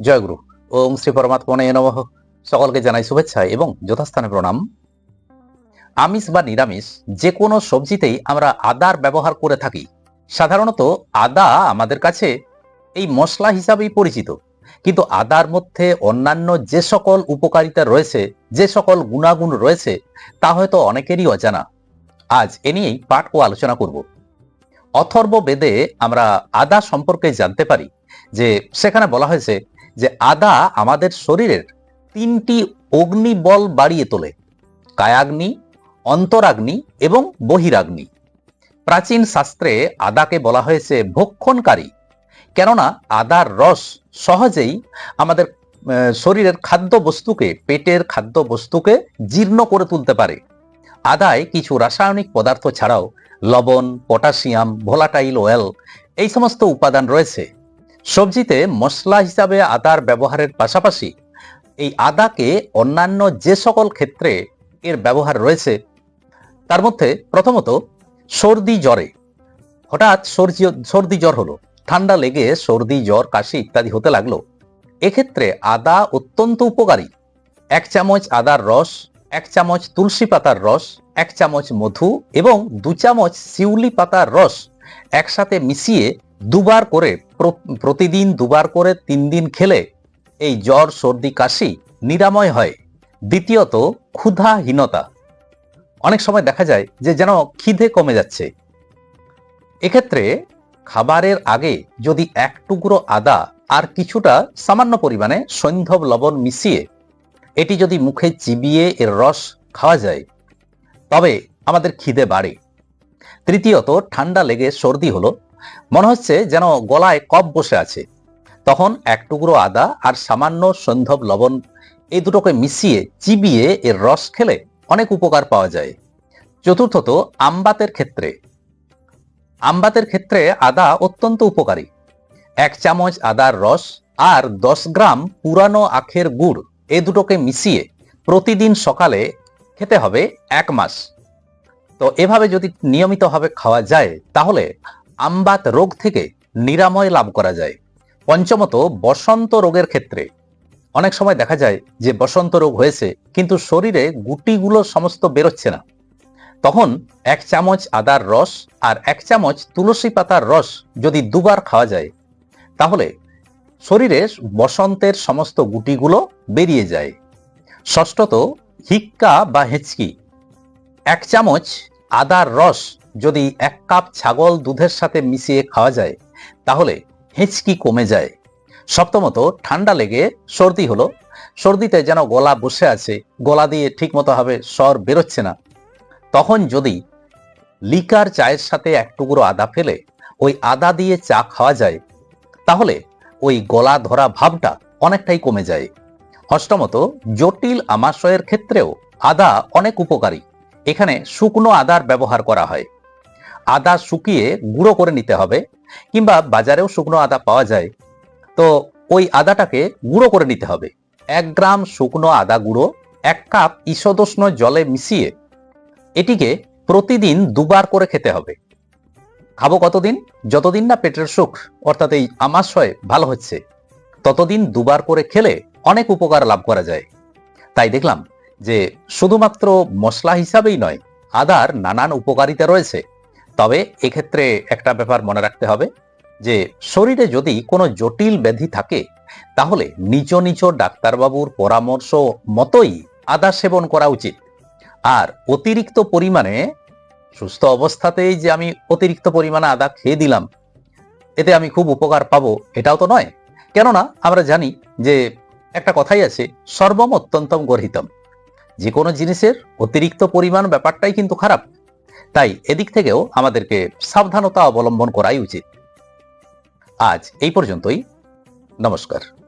জয়গুরু ওম শ্রী পরমাত্মনে নমঃ। সকলকে জানাই শুভেচ্ছা এবং যথাস্থানে প্রণাম। আমিষ বা নিরামিষ যে কোনো সবজিতেই আমরা আদার ব্যবহার করে থাকি। সাধারণত আদা আমাদের কাছে এই মশলা হিসাবেই পরিচিত। কিন্তু আদার মধ্যে অন্যান্য যে সকল উপকারিতা রয়েছে, যে সকল গুণাগুণ রয়েছে, তা হয়তো অনেকেরই অজানা। আজ এ নিয়েই পাঠ ও আলোচনা করব। অথর্ব বেদে আমরা আদা সম্পর্কে জানতে পারি, যে সেখানে বলা হয়েছে যে আদা আমাদের শরীরের তিনটি অগ্নিবল বাড়িয়ে তোলে, কায়াগ্নি, অন্তরাগ্নি এবং বহিরাগ্নি। প্রাচীন শাস্ত্রে আদাকে বলা হয়েছে ভক্ষণকারী, কেননা আদার রস সহজেই আমাদের শরীরের খাদ্য বস্তুকে পেটের খাদ্য বস্তুকে জীর্ণ করে তুলতে পারে। আদায় কিছু রাসায়নিক পদার্থ ছাড়াও লবণ, পটাশিয়াম, ভোলাটাইল অয়েল এই সমস্ত উপাদান রয়েছে। সবজিতে মশলা হিসাবে আদার ব্যবহারের পাশাপাশি এই আদাকে অন্যান্য যে সকল ক্ষেত্রে এর ব্যবহার রয়েছে, তার মধ্যে প্রথমত সর্দি জ্বরে। হঠাৎ সর্দি সর্দি জ্বর হলো, ঠান্ডা লেগে সর্দি, জ্বর, কাশি ইত্যাদি হতে লাগল। এক্ষেত্রে আদা অত্যন্ত উপকারী। এক চামচ আদার রস, এক চামচ তুলসী পাতার রস, এক চামচ মধু এবং দু চামচ শিউলি পাতার রস একসাথে মিশিয়ে দুবার করে প্রতিদিন দুবার করে তিন দিন খেলে এই জ্বর, সর্দি, কাশি নিরাময় হয়। দ্বিতীয়ত, ক্ষুধাহীনতা। অনেক সময় দেখা যায় যে যেন খিদে কমে যাচ্ছে। এক্ষেত্রে খাবারের আগে যদি এক টুকরো আদা আর কিছুটা সামান্য পরিমাণে সৈন্ধব লবণ মিশিয়ে এটি যদি মুখে চিবিয়ে এর রস খাওয়া যায়, তবে আমাদের খিদে বাড়ে। তৃতীয়ত, ঠান্ডা লেগে সর্দি হলো মনে হচ্ছে যেন গলায় কপ বসে আছে। তখন এক টুকরো আদা আর সামান্য সন্ধব লবণ এই দুটোকে মিশিয়ে, চিবিয়ে এর রস খেলে অনেক উপকার পাওয়া যায়। চতুর্থত, আমবাতের ক্ষেত্রে। আমবাতের ক্ষেত্রে আদা অত্যন্ত উপকারী। এক চামচ আদার রস আর দশ গ্রাম পুরানো আখের গুড় এ দুটোকে মিশিয়ে প্রতিদিন সকালে খেতে হবে এক মাস। তো এভাবে যদি নিয়মিতভাবে খাওয়া যায়, তাহলে আমবাত রোগ থেকে নিরাময় লাভ করা যায়। পঞ্চমত, বসন্ত রোগের ক্ষেত্রে। অনেক সময় দেখা যায় যে বসন্ত রোগ হয়েছে, কিন্তু শরীরে গুটিগুলো সমস্ত বেরোচ্ছে না। তখন এক চামচ আদার রস আর এক চামচ তুলসী পাতার রস যদি দুবার খাওয়া যায়, তাহলে শরীরে বসন্তের সমস্ত গুটিগুলো বেরিয়ে যায়। ষষ্ঠত, হিক্কা বা হেঁচকি। এক চামচ আদার রস যদি এক কাপ ছাগল দুধের সাথে মিশিয়ে খাওয়া যায়, তাহলে হেঁচকি কমে যায়। সপ্তমত, ঠান্ডা লেগে সর্দি হলো। সর্দিতে যেন গলা বসে আছে, গলা দিয়ে ঠিক মতো ভাবে স্বর বেরোচ্ছে না। তখন যদি লিকার চায়ের সাথে এক টুকরো আদা ফেলে ওই আদা দিয়ে চা খাওয়া যায়, তাহলে ওই গলা ধরা ভাবটা অনেকটাই কমে যায়। অষ্টমত, জটিল আমাশয়ের ক্ষেত্রেও আদা অনেক উপকারী। এখানে শুকনো আদার ব্যবহার করা হয়। আদা শুকিয়ে গুঁড়ো করে নিতে হবে, কিংবা বাজারেও শুকনো আদা পাওয়া যায়। তো ওই আদাটাকে গুঁড়ো করে নিতে হবে। এক গ্রাম শুকনো আদা গুঁড়ো, এক কাপ ঈষদোষ্ণ জলে মিশিয়ে এটিকে প্রতিদিন দুবার করে খেতে হবে। খাব কতদিন? যতদিন না পেটের সুখ, অর্থাৎ এই আমাশয় ভালো হচ্ছে, ততদিন দুবার করে খেলে অনেক উপকার লাভ করা যায়। তাই দেখলাম যে শুধুমাত্র মশলা হিসাবেই নয়, আদার নানান উপকারিতা রয়েছে। তবে এক্ষেত্রে একটা ব্যাপার মনে রাখতে হবে যে শরীরে যদি কোনো জটিল ব্যাধি থাকে, তাহলে নিচ নিচ ডাক্তারবাবুর পরামর্শ মতোই আদা সেবন করা উচিত। আর অতিরিক্ত পরিমাণে সুস্থ অবস্থাতেই যে আমি অতিরিক্ত পরিমাণে আদা খেয়ে দিলাম, এতে আমি খুব উপকার পাবো, এটাও তো নয়। কেননা আমরা জানি যে একটা কথাই আছে সর্বম অত্যন্তম গর্হিতম। যে কোনো জিনিসের অতিরিক্ত পরিমাণ ব্যাপারটাই কিন্তু খারাপ। তাই এদিক থেকেও আমাদেরকে সাবধানতা অবলম্বন করাই উচিত। আজ এই পর্যন্তই। নমস্কার।